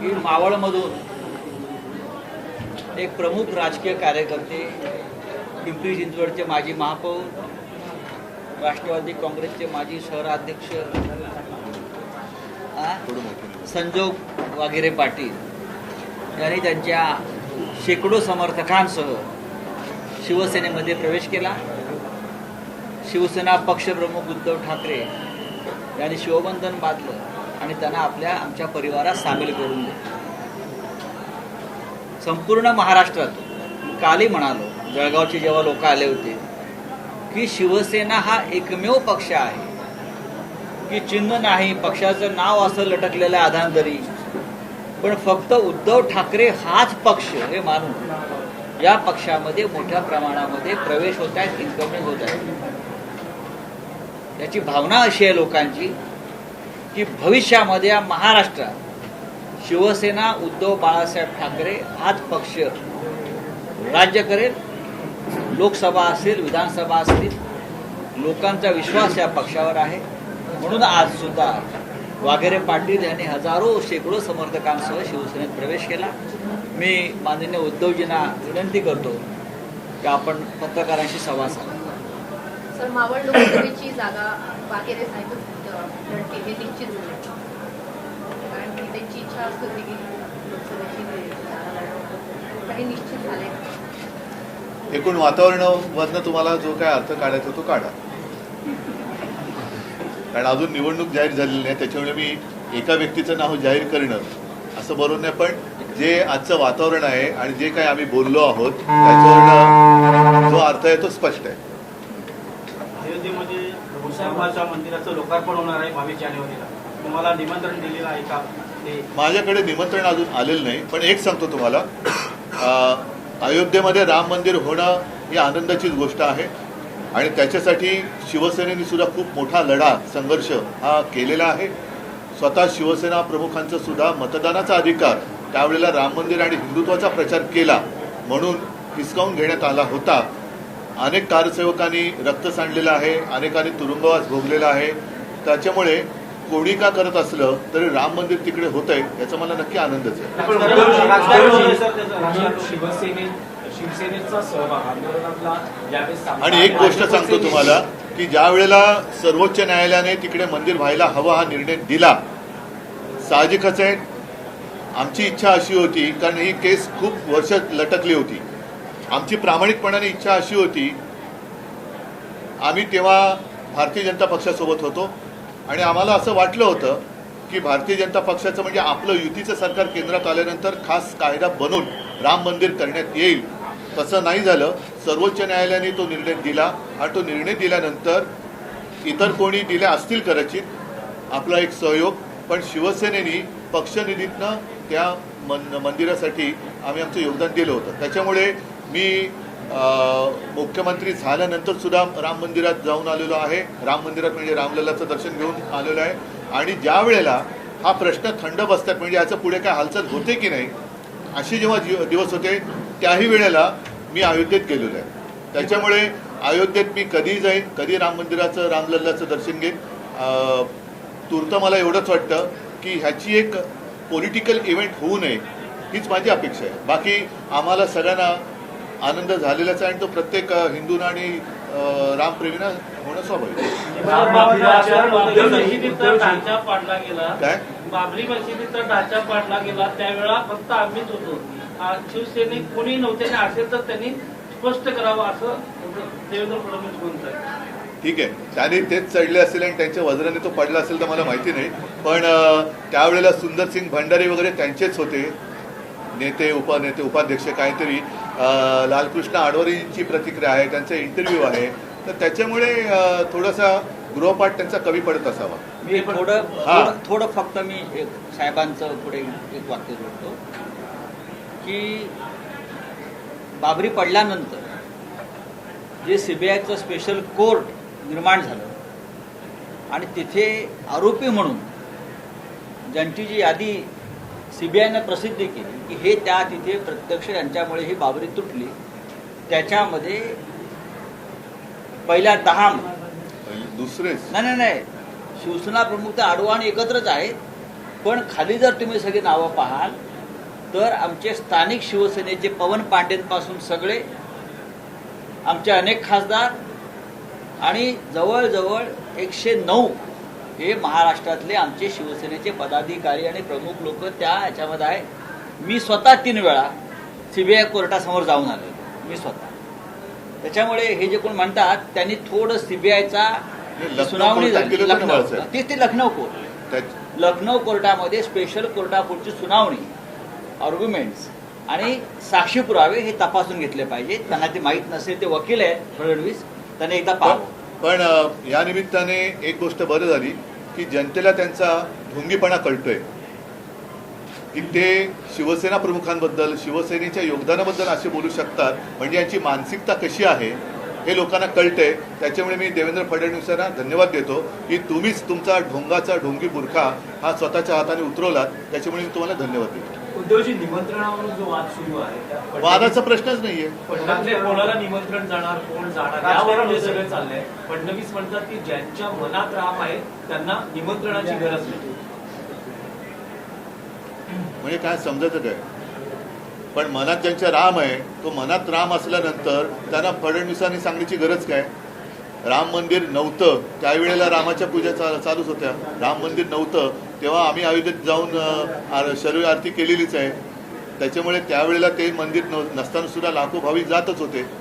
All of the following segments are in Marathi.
की मावळमधून एक प्रमुख राजकीय कार्यकर्ते पिंपरी चिंचवडचे माजी महापौर राष्ट्रवादी काँग्रेसचे माजी शहराध्यक्ष संजोग वगैरे पाटील यांनी त्यांच्या शेकडो समर्थकांसह शिवसेनेमध्ये प्रवेश केला. शिवसेना पक्षप्रमुख उद्धव ठाकरे यांनी शिवबंधन बांधलं. आणि त्यांना आपल्या आमच्या परिवारात सामील करून दिलं संपूर्ण महाराष्ट्रात काली म्हणालो जळगावचे जेव्हा लोक आले होते की शिवसेना हा एकमेव पक्ष आहे. की चिन्ह नाही पक्षाचं नाव असं लटकलेलं आहे आधांतरी पण फक्त उद्धव ठाकरे हाच पक्ष हे मानून या पक्षामध्ये मोठ्या प्रमाणामध्ये प्रवेश होत आहेत इन्कमिंग होत आहेत याची भावना अशी आहे लोकांची की भविष्यामध्ये या महाराष्ट्रात शिवसेना उद्धव बाळासाहेब ठाकरे हाच पक्ष राज्य करेल लोकसभा असेल विधानसभा असतील लोकांचा विश्वास या पक्षावर आहे. म्हणून आज सुद्धा वाघेरे पाटील यांनी हजारो शेकडो समर्थकांसह शिवसेनेत प्रवेश केला. मी माननीय उद्धवजींना विनंती करतो की आपण पत्रकारांशी संवाद साधा. सर मावळ लोकसभेची जागा वाघेरे साहेबच अ, लढतील हे निश्चित झालं कारण की त्यांची इच्छा असत होती की लोकसभेची जागा लढवणं पण हे निश्चित झालंय एकूण वातावरणामधनं तुम्हाला जो काय अर्थ काढायचा तो काढा. कारण अजून निवडणूक जाहीर झालेली नाही त्याच्यामुळे मी एका व्यक्तीचं नाव जाहीर करणं असं बरोबर नाही पण जे आजचं वातावरण आहे आणि जे काही आम्ही बोललो आहोत त्याच्यावरनं जो अर्थ आहे तो स्पष्ट आहे. अयोध्येमध्ये भूसाहेबाच्या मंदिराचं लोकार्पण होणार आहे बावीस जानेवारीला. तुम्हाला निमंत्रण दिलेलं आहे का? ते माझ्याकडे निमंत्रण अजून आलेलं नाही पण एक सांगतो तुम्हाला. अयोध्येमध्ये राम मंदिर होणं ही आनंदाचीच गोष्ट आहे. आणि त्याच्यासाठी शिवसेनेने सुद्धा खूप मोठा लढा संघर्ष हा केलेला आहे. स्वतः शिवसेना प्रमुखांचा सुद्धा मतदानाचा अधिकार त्यावेळेला राम मंदिर आणि हिंदुत्वाचा प्रचार केला म्हणून हिसकावून घेण्यात आला होता. अनेक कारसेवकांनी रक्त सांडलेलं आहे अनेकांनी तुरुंगवास भोगलेला आहे. त्याच्यामुळे कोणी का करत असलं तरी राम मंदिर तिकडे होत आहे याचा मला नक्की आनंदच आहे. आणि एक. गोष्ट सांगतो तुम्हाला की ज्या वेळेला सर्वोच्च न्यायालयाने तिकडे मंदिर व्हायला हवा हा निर्णय दिला साहजिकच आहे. आमची इच्छा अशी होती कारण ही केस खूप वर्ष लटकली होती. आमची प्रामाणिकपणाने इच्छा अशी होती आम्ही तेव्हा भारतीय जनता पक्षासोबत होतो आणि आम्हाला असं वाटलं होतं की भारतीय जनता पक्षाचं म्हणजे आपलं युतीचं सरकार केंद्रात आल्यानंतर खास कायदा बनवून राम मंदिर करण्यात येईल. तसं नाही झालं. सर्वोच्च न्यायालयाने तो निर्णय दिला. आणि तो निर्णय दिल्यानंतर इतर कोणी दिल्या असतील कदाचित आपला एक सहयोग पण शिवसेनेने पक्षनिधीतनं त्या मन मंदिरासाठी आम्ही आमचं योगदान दिलं होतं. त्याच्यामुळे मी मुख्यमंत्री झाल्यानंतर सुद्धा राम मंदिरात जाऊन आलेलो आहे. राम मंदिरात म्हणजे रामलल्लाचं दर्शन घेऊन आलेलो आहे. आणि ज्या वेळेला हा प्रश्न थंड बसतात म्हणजे याचं पुढे काय हालचाल होते की नाही असे जेव्हा जीव- दिवस होते त्याही वेळेला मी अयोध्येत गेलेलो आहे. त्याच्यामुळे अयोध्येत मी कधी जाईन कधी राम मंदिराचं रामलल्लाचं दर्शन घेईन अं, तूर्त मला एवढंच वाटतं की ह्याची एक पॉलिटिकल इव्हेंट होऊ नये हीच माझी अपेक्षा आहे. बाकी आम्हाला सगळ्यांना आनंद झालेलाच आहे आणि तो प्रत्येक हिंदूंना आणि रामप्रेमींना होणं स्वाभाविक काय? बाबरी मशिदीचा ढाचा पाडला गेला. त्यावेळा फक्त आम्हीच होतो. आ, शिवसैनिक कोणी नव्हते आणि असेल तर त्यांनी स्पष्ट करावं असं देवेंद्र फडणवीस म्हणतात. ठीक आहे. त्याने तेच चढले असेल आणि त्यांच्या वज्राने तो पडला असेल तर मला माहिती नाही. पण त्यावेळेला सुंदरसिंग भंडारी वगैरे त्यांचेच होते. नेते उपनेते उपाध्यक्ष काहीतरी. लालकृष्ण आडवरींची प्रतिक्रिया आहे त्यांचा इंटरव्ह्यू आहे तर त्याच्यामुळे थोडासा गृहपाठ त्यांचा कमी पडत असावा मी थोडं. थोडं थोडं फक्त मी एक साहेबांचं पुढे एक वाक्य जोडतो की बाबरी पडल्यानंतर जे सीबीआयचं स्पेशल कोर्ट निर्माण झालं आणि तिथे आरोपी म्हणून ज्यांची जी यादी सीबीआयनं प्रसिद्ध केली की हे त्या तिथे प्रत्यक्ष यांच्यामुळे ही बाबरी तुटली. त्याच्यामध्ये पहिल्या दहा दुसरेच नाही नाही नाही. शिवसेना प्रमुख तर आडवाणी एकत्रच आहेत. पण खाली जर तुम्ही सगळी नावं पाहाल तर आमचे स्थानिक शिवसेनेचे पवन पांडेंपासून सगळे आमचे अनेक खासदार आणि जवळजवळ एकशे नऊ हे महाराष्ट्रातले आमचे शिवसेनेचे पदाधिकारी आणि प्रमुख लोक त्या ह्याच्यामध्ये आहे मी स्वतः तीन वेळा सीबीआय कोर्टासमोर जाऊन आलो मी स्वतः. त्याच्यामुळे हे जे कोण म्हणतात त्यांनी थोडं सीबीआयचा सुनावणी झाली. लखनौ? तेच ते लखनौ कोर्ट. लखनौ कोर्टामध्ये स्पेशल कोर्टापुढची सुनावणी आर्ग्युमेंट्स आणि साक्षी पुरावे हे तपासून घेतले पाहिजे. त्यांना ते माहीत नसेल ते वकील आहेत फडणवीस. त्यांनी एकदा पाहावं. पण या निमित्ताने एक गोष्ट बरं झाली. की जनतेला त्यांचा ढोंगीपणा कळतोय. की ते शिवसेना प्रमुखांबद्दल शिवसेनेच्या योगदानाबद्दल असे बोलू शकतात म्हणजे यांची मानसिकता कशी आहे हे लोकांना कळतंय. त्याच्यामुळे मी देवेंद्र फडणवीसांना धन्यवाद देतो की तुम्हीच तुमचा ढोंगाचा ढोंगी बुरखा हा स्वतःच्या हाताने उतरवलात. त्याच्यामुळे मी तुम्हाला धन्यवाद देतो. उद्धवजी निमंत्रणावरून जो वाद सुरू आहे त्या वादाचा प्रश्नच नाहीये. कोणाला निमंत्रण जाणार कोण जाणार यावरून हे सगळं चाललंय. फडणवीस म्हणतात की ज्यांच्या मनात राम आहे त्यांना निमंत्रणाची गरज नाही. म्हणजे काय समजायचं काय? पण मनात ज्यांच्या राम आहे तो मनात राम असल्यानंतर त्यांना फडणवीसांनी सांगण्याची गरज काय? राम मंदिर नव्हतं. त्यावेळेला रामाच्या पूजा चा- चालूच होत्या. राम मंदिर नव्हतं. तेव्हा आम्ही अयोध्येत जाऊन शरीर आरती केलेलीच आहे. त्याच्यामुळे त्यावेळेला ते मंदिर नव- नसताना सुद्धा लाखो भाविक जातच होते.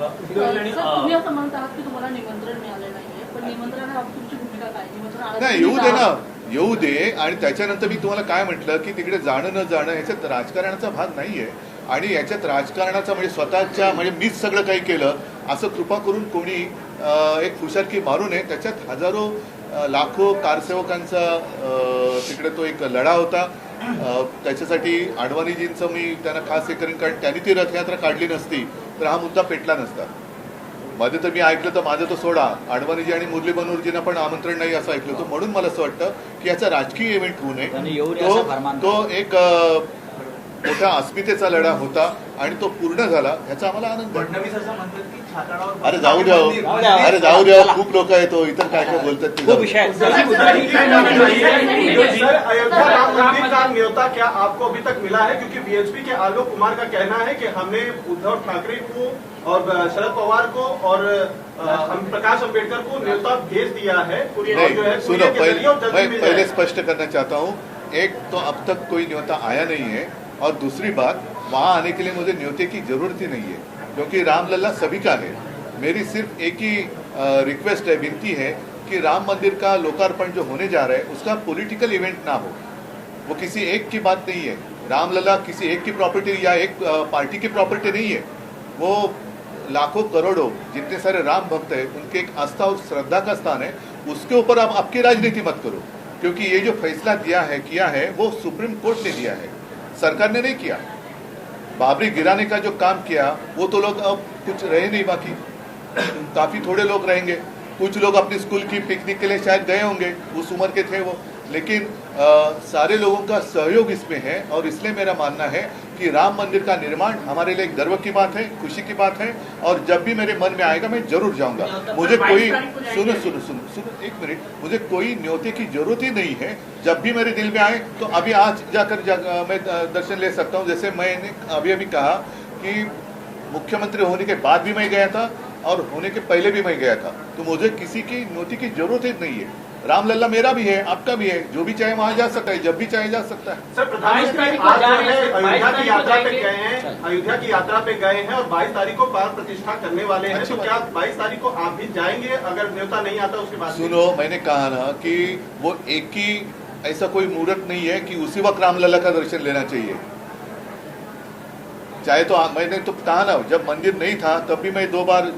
उद्धवजी आणि, सर, तुम्ही अं, असं म्हणत आहात की तुम्हाला निमंत्रण मिळाले नाहीये पण निमंत्रणाबाबत तुमची भूमिका काय? निमंत्रण आलं नाही येऊ दे. ना. येऊ दे. आणि त्याच्यानंतर मी तुम्हाला काय म्हटलं की तिकडे जाणं न जाणं ह्याच्यात राजकारणाचा भाग नाहीये. आणि याच्यात राजकारणाचा म्हणजे स्वतःच्या म्हणजे मीच सगळं काही केलं. असं कृपा करून कोणी एक फुशारकी मारू नये. त्याच्यात हजारो लाखो कारसेवकांचा तिकडे तो एक लढा होता. त्याच्यासाठी अडवाणीजींचं मी त्यांना खास हे करेन कारण त्यांनी ती रथयात्रा काढली नसती तर हा मुद्दा पेटला नसता. मध्ये तर मी ऐकलं तर माझं तो सोडा. अडवाणीजी आणि मुरली मनोहरजींना पण आमंत्रण नाही असं ऐकलं होतं. म्हणून मला असं वाटतं की याचा राजकीय इव्हेंट होऊ नये. तो एक अं, मोठा अस्मितेचा लढा होता आणि तो पूर्ण झाला ह्याचा आम्हाला आनंद अरे जाऊ द्या हो. अरे जाऊ द्या हो. खूप लोक आहेत इतर काय काय बोलतात ते खूप जाऊ विषय द्या. आहेत. सर अयोध्या राम मंदिर का न्योता क्या आपको अभी तक मिला है क्योंकि बीएचपी के आलोक कुमार का कहना है कि हमने उद्धव ठाकरे को और शरद पवार को और हम प्रकाश अंबेडकर को न्योता भेज दिया है है सुनो पहले स्पष्ट करना चाहता हूँ एक तो अब तक कोई न्योता आया नहीं है और दूसरी बात, वहाँ आने के लिए मुझे न्योते की ज़रूरत ही नहीं है, क्योंकि रामलला सभी का है। मेरी सिर्फ़ एक ही रिक्वेस्ट है, विनती है कि राम मंदिर का लोकार्पण जो होने जा रहा है, उसका पॉलिटिकल इवेंट ना हो। वो किसी एक की बात नहीं है। रामलला किसी एक की प्रॉपर्टी या एक पार्टी की प्रॉपर्टी नहीं है। वो लाखों करोड़ों जितने सारे राम भक्त हैं, उनके एक आस्था और श्रद्धा का स्थान है, उसके ऊपर आप आपकी राजनीति मत करो, क्योंकि ये जो फैसला दिया है, किया है, वो सुप्रीम कोर्ट ने दिया है। सरकार ने नहीं किया। बाबरी गिराने का जो काम किया, वो तो लोग अब कुछ रहे नहीं बाकी। काफ़ी थोड़े लोग रहेंगे। कुछ लोग अपने स्कूल की पिकनिक के लिए शायद गए होंगे, उस उम्र के थे वो। लेकिन अ, सारे लोगों का सहयोग इसमें है और इसलिए मेरा मानना है कि राम मंदिर का निर्माण हमारे लिए एक गर्व की बात है खुशी की बात है और जब भी मेरे मन में आएगा मैं ज़रूर जाऊँगा। मुझे कोई सुनो सुनो सुनो सुनो एक मिनट। मुझे कोई न्योते की ज़रूरत ही नहीं है। जब भी मेरे दिल में आए तो अभी आज जाकर जा, मैं दर्शन ले सकता हूँ। जैसे मैंने अभी अभी कहा कि मुख्यमंत्री होने के बाद भी मैं गया था और होने के पहले भी मैं गया था। तो मुझे किसी की नोटी की ज़रूरत ही नहीं है। रामलल्ला मेरा भी है आपका भी है जो भी चाहे वहाँ जा सकता है जब भी चाहे जा सकता है। सर प्रधानमंत्री आज अयोध्या की यात्रा पे गए हैं अयोध्या की यात्रा पे गए हैं और 22 तारीख को प्राण प्रतिष्ठा करने वाले हैं। अच्छी तो क्या 22 तारीख को आप भी जाएँगे? अगर न्योता नहीं आता उसके बाद सुनो मैंने कहा ना कि वो एक ही ऐसा कोई मुहूर्त नहीं है कि उसी वक्त रामलला का दर्शन लेना चाहिए। चाहे तो मैंने तो कहा ना जब मंदिर नहीं था तब भी मैं दो बार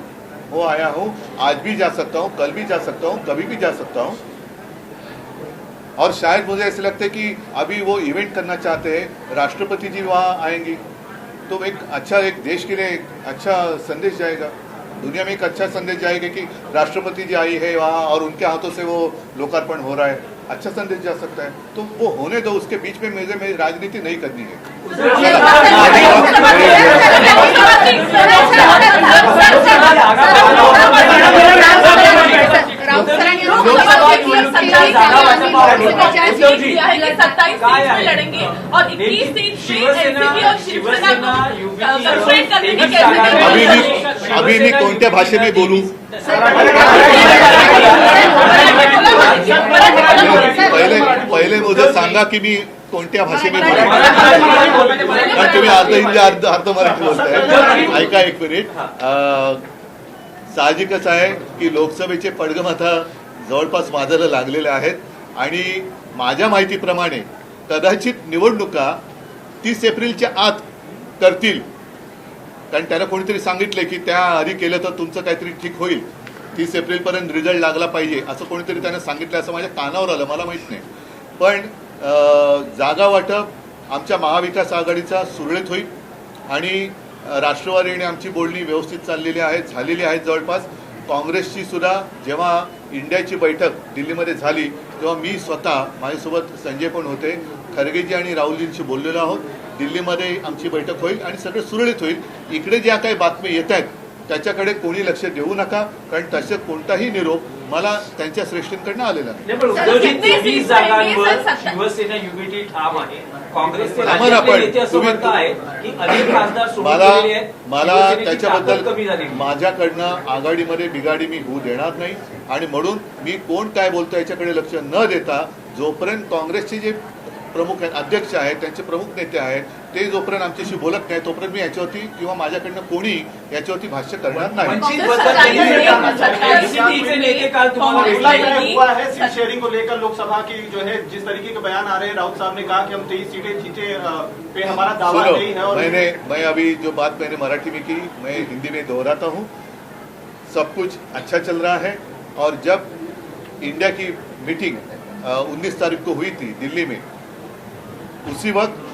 वो आया हूँ। आज भी जा सकता हूँ कल भी जा सकता हूँ कभी भी जा सकता हूँ। और शायद मुझे ऐसे लगता है कि अभी वो इवेंट करना चाहते हैं राष्ट्रपति जी वहाँ आएँगी तो एक अच्छा एक देश के लिए एक अच्छा संदेश जाएगा दुनिया में एक अच्छा संदेश जाएगा कि राष्ट्रपति जी आई है वहाँ और उनके हाथों से वो लोकार्पण हो रहा है अच्छा संदेश जा सकता है तो वो होने दो उसके बीच में मुझे मेरी राजनीति नहीं करनी है राहुल सरांनी है सत्ताईस सीट? में लड़ेंगे और इक्कीस सीट शिवसेना एनसीपी और शिवसेना को अभी मी कोणत्या भाषेने बोलू? पहिले पहिले मुझे सांगा की मी कोणत्या भाषेने बोलू? कारण तुम्ही अर्ध हिंदी अर्ध अर्ध मराठी बोलताय. ऐका एक मिनिट. साहजिकच आहे की लोकसभेचे पडगम आता जवळपास माझ्याला लागलेले आहेत. आणि माझ्या माहितीप्रमाणे कदाचित निवडणुका तीस एप्रिलच्या आत करतील. कारण त्याला कोणीतरी सांगितले की त्या आधी केलं तर तुमचं काहीतरी ठीक होईल. तीस एप्रिलपर्यंत रिझल्ट लागला पाहिजे असं कोणीतरी त्यानं सांगितलं असं माझ्या कानावर आलं मला माहीत नाही. पण जागा वाटप आमच्या महाविकास आघाडीचा सुरळीत होईल. आणि अं, राष्ट्रवादीने आमची बोलणी व्यवस्थित चाललेली आहे झालेली आहे जवळपास. काँग्रेसची सुद्धा जेव्हा इंडियाची बैठक दिल्लीमध्ये झाली तेव्हा मी स्वतः माझ्यासोबत संजय पण होते. खरगेजी आणि राहुलजींशी बोललेलो आहोत. दिल्लीमध्ये आमची बैठक होईल आणि सगळं सुरळीत होईल. इकडे ज्या काही बातम्या येत आहेत त्याच्याकडे कोणी लक्ष देऊ नका कारण तसं कोणताही निरोप मला त्यांच्या श्रेष्ठींकडनं आलेला नाही. काँग्रेसचे आम्हाला राज्यातले पण नेते असं तुम्ही- म्हणत आहेत की अनेक खासदार सोडून मला गेलेले आहेत. मला शिवसेनेची ताकद त्याच्याबद्दल कमी झाली माझ्याकडनं आघाडीमध्ये बिघाडी मी होऊ देणार नाही. आणि म्हणून मी कोण काय बोलतो याच्याकडे लक्ष न देता जोपर्यंत काँग्रेसचे जे प्रमुख आहेत अध्यक्ष आहेत त्यांचे प्रमुख नेते आहेत ते जोपर्यंत आमच्याशी बोलत नाही तोपर्यंत मी याच्यावरती किंवा माझ्याकडनं कोणी याच्यावरती भाष्य करणार नाही. वंचित बद्दल काल काँग्रेस. हुआ है सीट शेयरिंग को लेकर लोकसभा की जो है जिस तरीके के बयान आ रहे हैं राउत साहब ने कहा कि हम तेईस सीटें जीते अ, पे हमारा दावा सुनो नहीं है और मैंने मैं अभी जो बात मैंने मराठी में की मैं हिंदी में दोहराता हूँ। सब कुछ अच्छा चल रहा है और जब इंडिया की मीटिंग उन्नीस तारीख को हुई थी दिल्ली में उसी वक्त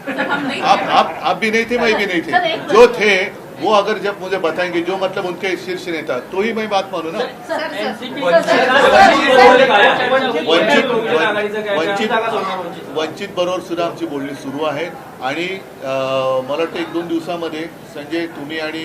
आप आप आप भी नहीं थे मैं भी नहीं थे। जो थे वो अगर जब मुझे बताएंगे जो मतलब उनके शीर्ष नेता तो ही मैं बात मानू ना? वंचित? वंचित? वंचित बरोबर सुद्धा आमची बोलणी सुरू आहे. आणि मला वाटतं एक दोन दिवसामध्ये संजय तुम्ही आणि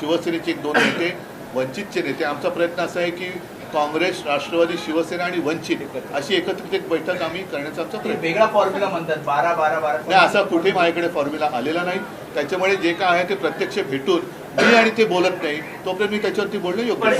शिवसेनेचे एक दोन नेते वंचितचे नेते आमचा प्रयत्न असा आहे की काँग्रेस राष्ट्रवादी शिवसेना आणि वंचित अशी एकत्रित एक बैठक आम्ही करण्याचा आमचा प्रयत्न. वेगळा फॉर्म्युला म्हणतात बारा बारा बारा नाही असा कुठे माझ्याकडे फॉर्म्युला आलेला नाही त्याच्यामुळे जे काय आहे ते प्रत्यक्ष भेटून मी आणि ते बोलत नाही तोपर्यंत मी त्याच्यावरती बोलणं योग्य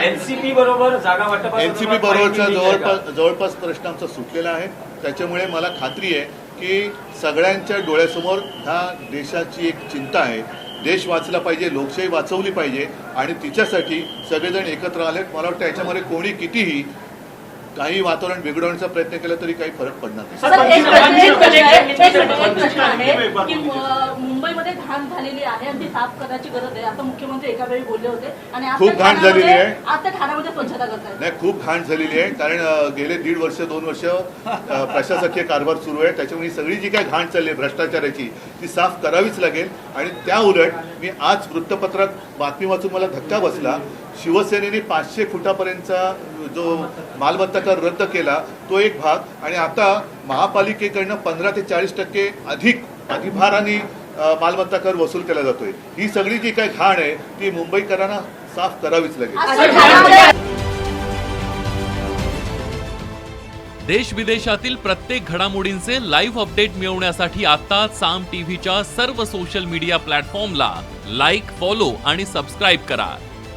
एनसीपी बरोबर जागा वाटप एनसीपी बरोबरचा जवळपास जवळपास प्रश्न आमचा सुटलेला आहे त्याच्यामुळे मला खात्री आहे की सगळ्यांच्या डोळ्यासमोर ह्या देशाची एक चिंता आहे देश वाचला पाहिजे लोकशाही वाचवली पाहिजे आणि तिच्यासाठी सगळेजण एकत्र आले. मला वाटतं याच्यामध्ये कोणी कितीही काही वातावरण बिघडवण्याचा प्रयत्न केला तरी काही फरक पडणार नाही. मुंबईमध्ये घाण झालेली आहे आणि ती साफ करण्याची गरज आहे. आता मुख्यमंत्री एका वेळी बोलले होते आणि खूप घाण झालेली आहे. आता ठाण्यामध्ये स्वच्छता करतायत. नाही खूप घाण झालेली आहे. कारण गेले दीड वर्ष दोन वर्ष प्रशासकीय कारभार सुरू आहे. त्याच्यामुळे ही सगळी जी काय घाण चालली आहे भ्रष्टाचाराची ती साफ करावीच लागेल. आणि त्या उलट मी आज वृत्तपत्रात बातमी वाचून मला धक्का बसला. शिवसेनेने पाचशे फुटापर्यंतचा जो मालमत्ता कर रद्द केला तो एक भाग. आणि आता महापालिकेकडनं पंधरा ते चाळीस टक्के अधिक अधिभाराने मालमत्ता कर वसूल केला जातोय. ही सगळी जी काही घाण आहे ती मुंबईकरांना साफ करावीच लागेल. देश विदेशातील प्रत्येक घडामोडींचे लाईव्ह अपडेट मिळवण्यासाठी आता साम टीव्हीच्या सर्व सोशल मीडिया प्लॅटफॉर्मला लाईक फॉलो आणि सबस्क्राईब करा.